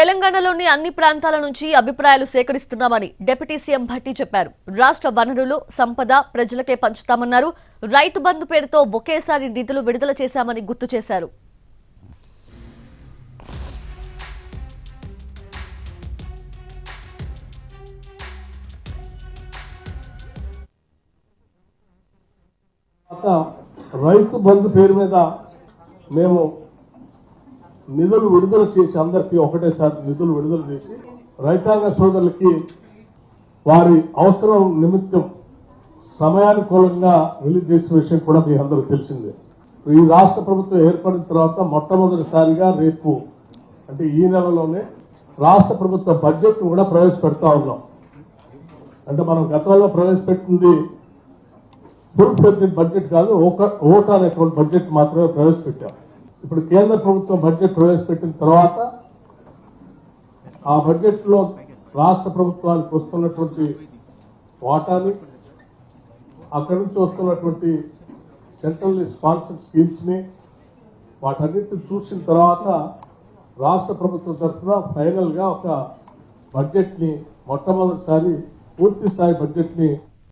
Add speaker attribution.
Speaker 1: తెలంగాణలోని అన్ని ప్రాంతాల నుంచి అభిప్రాయాలు సేకరిస్తున్నామని డిప్యూటీ సీఎం భట్టి చెప్పారు. రాష్ట్ర వనరులు సంపద ప్రజలకే పంచుతామన్నారు. రైతు బంధు పేరుతో ఒకేసారి నిధులు విడుదల చేశామని గుర్తు చేశారు.
Speaker 2: రైతు బంధు పేరు మీద మేము నిధులు విడుదల చేసి అందరికీ ఒకటేసారి నిధులు విడుదల చేసి రైతాంగ సోదరులకి వారి అవసరం నిమిత్తం సమయానుకూలంగా రిలీజ్ చేసిన విషయం కూడా మీ అందరూ తెలిసిందే. ఈ రాష్ట్ర ప్రభుత్వం ఏర్పడిన తర్వాత మొట్టమొదటిసారిగా రేపు అంటే ఈ నెలలోనే రాష్ట్ర ప్రభుత్వ బడ్జెట్ కూడా ప్రవేశపెడతా ఉన్నాం. అంటే మనం గతంలో ప్రవేశపెట్టింది ఫుల్ ఫ్లెడ్జెడ్ బడ్జెట్ కాదు ఒక ఓట్ అకౌంట్ బడ్జెట్ మాత్రమే ప్రవేశపెట్టాం. ఇప్పుడు కేంద్ర ప్రభుత్వం బడ్జెట్ ప్రవేశపెట్టిన తర్వాత ఆ బడ్జెట్లో రాష్ట్ర ప్రభుత్వానికి వస్తున్నటువంటి వాటాని అక్కడి నుంచి వస్తున్నటువంటి సెంట్రల్ స్పాన్సర్ స్కీమ్స్ని వాటన్నిటిని చూసిన తర్వాత రాష్ట్ర ప్రభుత్వం తరఫున ఫైనల్గా ఒక బడ్జెట్ని మొట్టమొదటిసారి పూర్తి స్థాయి బడ్జెట్ని